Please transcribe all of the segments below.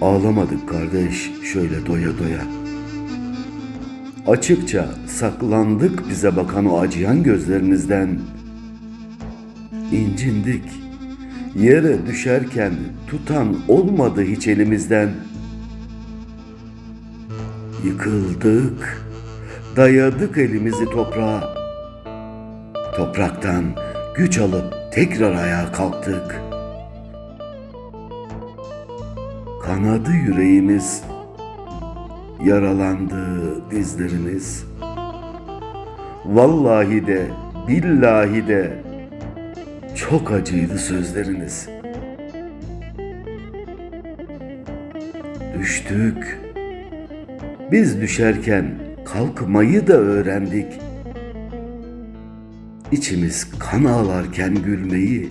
Ağlamadık kardeş şöyle doya doya. Açıkça saklandık bize bakan o acıyan gözlerinizden. İncindik. Yere düşerken tutan olmadı hiç elimizden. Yıkıldık. Dayadık elimizi toprağa. Topraktan güç alıp tekrar ayağa kalktık. Kanadı yüreğimiz, yaralandı dizlerimiz. Vallahi de, billahi de çok acıydı sözleriniz. Düştük. Biz düşerken kalkmayı da öğrendik. İçimiz kan ağlarken gülmeyi,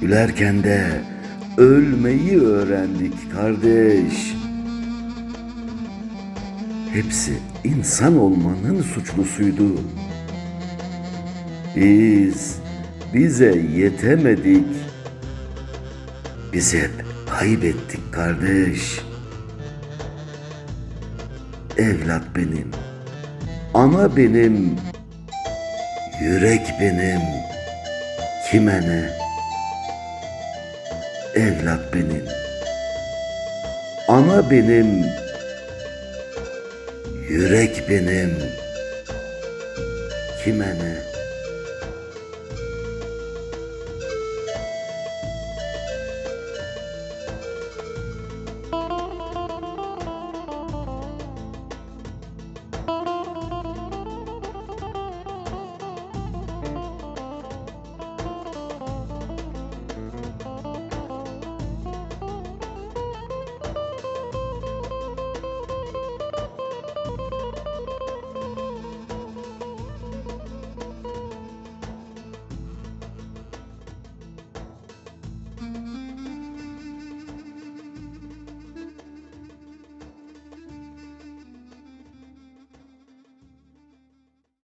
gülerken de ölmeyi öğrendik kardeş. Hepsi insan olmanın suçlusuydu. Biz bize yetemedik. Biz hep kaybettik kardeş. Evlat benim, ana benim, yürek benim, kime ne? Evlat benim, ana benim, yürek benim, kime ne?